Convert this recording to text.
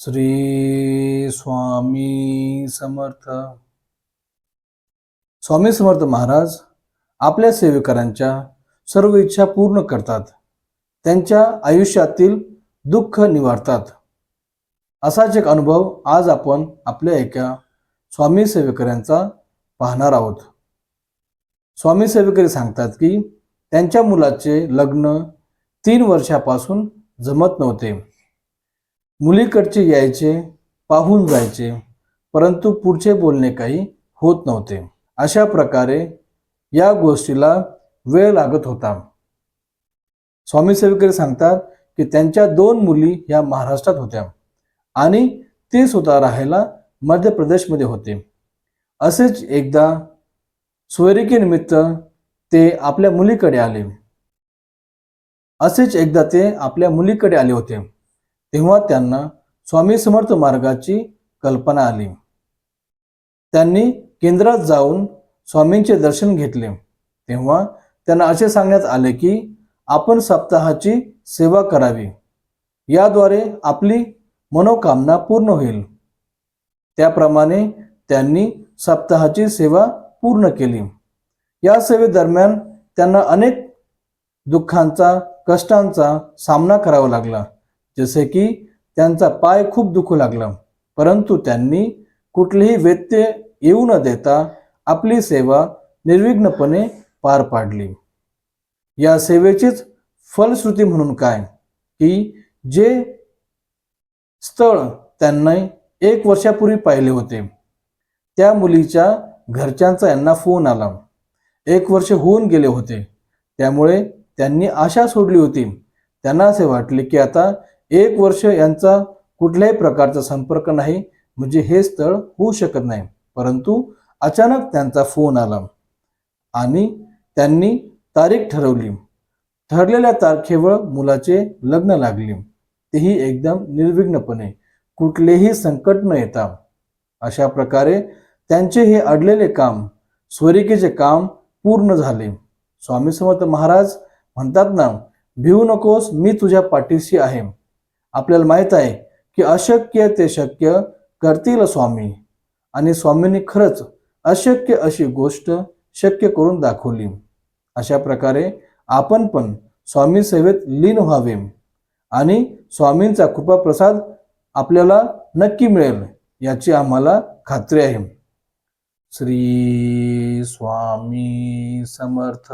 श्री स्वामी समर्थ. स्वामी समर्थ महाराज आपल्या सेवेकरांच्या सर्व इच्छा पूर्ण करतात. त्यांच्या आयुष्यातील दुःख निवारतात. असाच एक अनुभव आज आपण आपल्या एका स्वामी सेवेकऱ्यांचा पाहणार आहोत. स्वामी सेवेकरी सांगतात की त्यांच्या मुलाचे लग्न तीन वर्षापासून जमत नव्हते. मुलीकडचे यायचे पाहून जायचे परंतु पुढचे बोलणे काही होत नव्हते. अशा प्रकारे या गोष्टीला वेळ लागत होता. स्वामी सेवकरी सांगतात की त्यांच्या दोन मुली या महाराष्ट्रात होत्या आणि ते सुद्धा राहायला मध्य प्रदेशमध्ये होते. असेच एकदा सोयरिकेनिमित्त ते आपल्या मुलीकडे आले. असेच एकदा ते आपल्या मुलीकडे आले होते. तेव्हा त्यांना स्वामी समर्थ मार्गाची कल्पना आली. त्यांनी केंद्रात जाऊन स्वामींचे दर्शन घेतले. तेव्हा त्यांना असे सांगण्यात आले की आपण सप्ताहाची सेवा करावी. याद्वारे आपली मनोकामना पूर्ण होईल. त्याप्रमाणे त्यांनी सप्ताहाची सेवा पूर्ण केली. या सेवेदरम्यान त्यांना अनेक दुःखांचा कष्टांचा सामना करावा लागला. जसे की त्यांचा पाय खूप दुखू लागला परंतु त्यांनी कुठलेही व्यत्यय येऊ न देता आपली सेवा निर्विघ्नपणे पार पाडली. या सेवेचीच फलश्रुती म्हणून काय? की जे स्थळ त्यांना एक वर्षापूर्वी पाहिले होते त्या मुलीच्या घरच्यांचा यांना फोन आला. एक वर्ष होऊन गेले होते त्यामुळे त्यांनी आशा सोडली होती. त्यांना असे वाटले की आता एक वर्ष यांचा कुठल्याही प्रकारचा संपर्क नाही म्हणजे हे स्थळ होऊ शकत नाही. परंतु अचानक त्यांचा फोन आला आणि त्यांनी तारीख ठरवली. ठरलेल्या तारखेवर मुलाचे लग्न लागले. तेही एकदम निर्विघ्नपणे. कुठलेही संकट न येता. अशा प्रकारे त्यांचे हे अडलेले काम स्वरिकेचे काम पूर्ण झाले. स्वामी समर्थ महाराज म्हणतात ना भिवू नकोस मी तुझ्या पाठीशी आहे. आपल्याला माहीत आहे की अशक्य ते शक्य करतील स्वामी. आणि स्वामींनी खरंच अशक्य अशी गोष्ट शक्य करून दाखवली. अशा प्रकारे आपण पण स्वामी सेवेत लीन व्हावे आणि स्वामींचा कृपा प्रसाद आपल्याला नक्की मिळेल याची आम्हाला खात्री आहे. श्री स्वामी समर्थ.